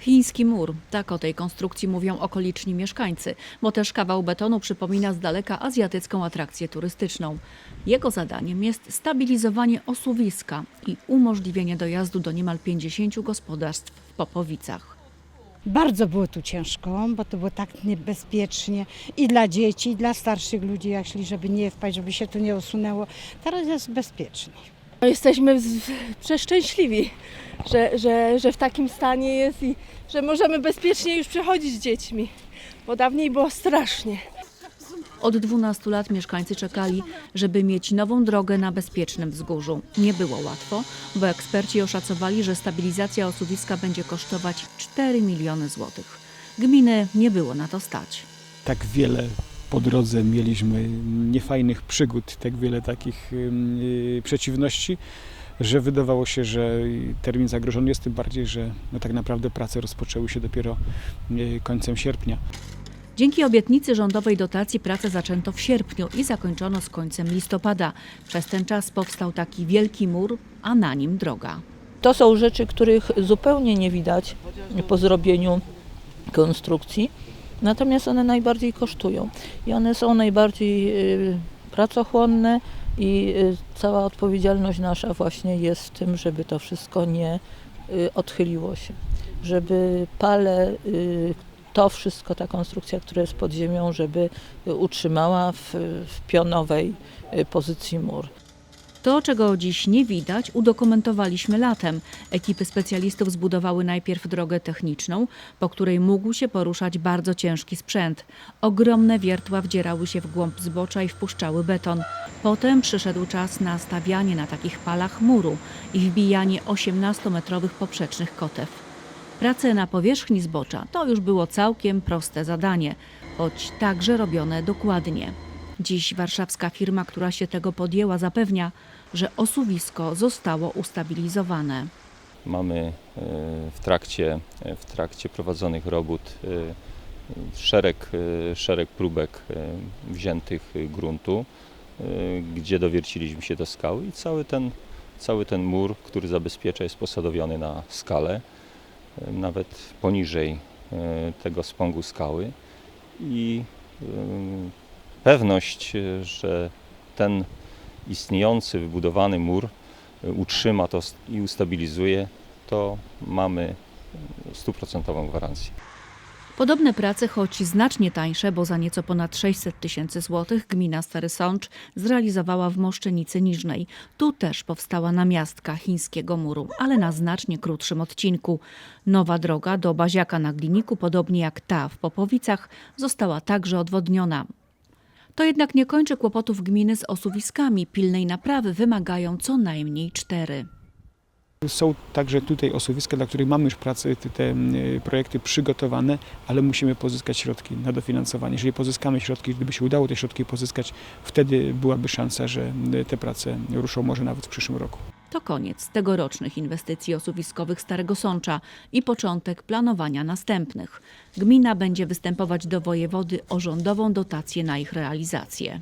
Chiński mur. Tak o tej konstrukcji mówią okoliczni mieszkańcy, bo też kawał betonu przypomina z daleka azjatycką atrakcję turystyczną. Jego zadaniem jest stabilizowanie osuwiska i umożliwienie dojazdu do niemal 50 gospodarstw w Popowicach. Bardzo było tu ciężko, bo to było tak niebezpiecznie i dla dzieci, i dla starszych ludzi, szli, żeby nie wpaść, żeby się tu nie usunęło. Teraz jest bezpiecznie. No, Jesteśmy z- przeszczęśliwi, że, że, że w takim stanie jest i że możemy bezpiecznie już przechodzić z dziećmi, bo dawniej było strasznie. Od 12 lat mieszkańcy czekali, żeby mieć nową drogę na bezpiecznym wzgórzu. Nie było łatwo, bo eksperci oszacowali, że stabilizacja osuwiska będzie kosztować 4 miliony złotych. Gminy nie było na to stać. tak wiele po drodze mieliśmy niefajnych przygód, tak wiele takich y, przeciwności, że wydawało się, że termin zagrożony jest, tym bardziej, że no tak naprawdę prace rozpoczęły się dopiero y, końcem sierpnia. Dzięki obietnicy rządowej dotacji pracę zaczęto w sierpniu i zakończono z końcem listopada. Przez ten czas powstał taki wielki mur, a na nim droga. To są rzeczy, których zupełnie nie widać po zrobieniu konstrukcji, natomiast one najbardziej kosztują i one są najbardziej y, pracochłonne i y, cała odpowiedzialność nasza właśnie jest w tym, żeby to wszystko nie y, odchyliło się, żeby pale, to wszystko, ta konstrukcja, która jest pod ziemią, żeby utrzymała w, w pionowej pozycji mur. To, czego dziś nie widać, udokumentowaliśmy latem. Ekipy specjalistów zbudowały najpierw drogę techniczną, po której mógł się poruszać bardzo ciężki sprzęt. Ogromne wiertła wdzierały się w głąb zbocza i wpuszczały beton. Potem przyszedł czas na stawianie na takich palach muru i wbijanie 18-metrowych poprzecznych kotew. Prace na powierzchni zbocza to już było całkiem proste zadanie, choć także robione dokładnie. Dziś warszawska firma, która się tego podjęła, zapewnia, że osuwisko zostało ustabilizowane. Mamy e, w trakcie, e, w trakcie prowadzonych robót e, szereg, szereg próbek wziętych gruntu, gdzie dowierciliśmy się do skały i cały ten, cały ten mur, który zabezpiecza jest posadowiony na skalę, nawet poniżej tego spągu skały i pewność, e, że ten istniejący, wybudowany mur e, utrzyma to i ustabilizuje, to mamy stuprocentową gwarancję. Podobne prace, choć znacznie tańsze, bo za nieco ponad 600 tysięcy złotych, gmina Stary Sącz zrealizowała w Moszczenicy Niżnej. Tu też powstała namiastka chińskiego muru, ale na znacznie krótszym odcinku. Nowa droga do Baziaka na Gliniku, podobnie jak ta w Popowicach, została także odwodniona. To jednak nie kończy kłopotów gminy z osuwiskami. Pilnej naprawy wymagają co najmniej cztery. Są także tutaj osuwiska, dla których mamy już prace, te, projekty przygotowane, ale musimy pozyskać środki na dofinansowanie. Jeżeli pozyskamy środki, gdyby się udało te środki pozyskać, wtedy byłaby szansa, że te prace ruszą może nawet w przyszłym roku. To koniec tegorocznych inwestycji osuwiskowych Starego Sącza i początek planowania następnych. Gmina będzie występować do wojewody o rządową dotację na ich realizację.